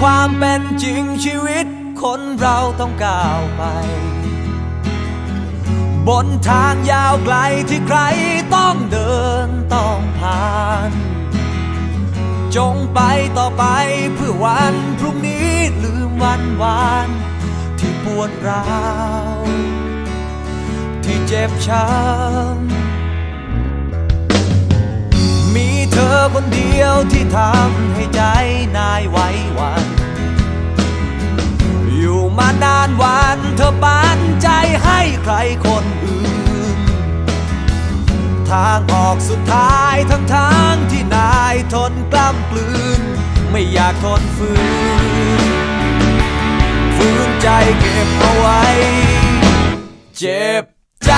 ความเป็นจริงชีวิตคนเราต้องก้าวไป บนทางยาวไกลที่ใครต้องเดินต้องผ่าน จงไปต่อไปเพื่อวันพรุ่งนี้ลืมวันวานที่ปวดร้าวที่เจ็บช้ำมีเธอคนเดียวที่ทำ ใจนายไว้วัน อยู่มานานวันเธอปานใจให้ใครคนอื่น ทางออกสุดท้ายทั้งทางที่นายทนกล้ำกลืน ไม่อยากทนฝืนฝืนใจเก็บเอาไว้ เจ็บใจ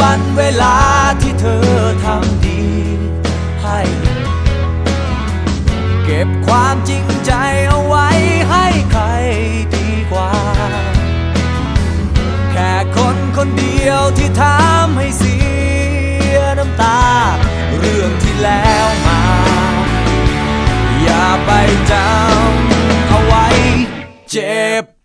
วันเวลาที่เธอทำดี ให้ เก็บความจริงใจเอาไว้ให้ใครดีกว่า แค่คนคนเดียวที่ทำให้เสียน้ำตา เรื่องที่แล้วมา อย่าไปจำเอาไว้เจ็บ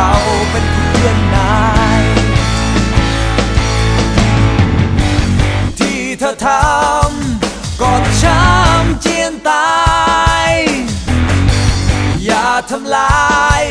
เราเป็นเพื่อนนาย ที่เธอทำก็ช้ำเจียนตาย อย่าทำลาย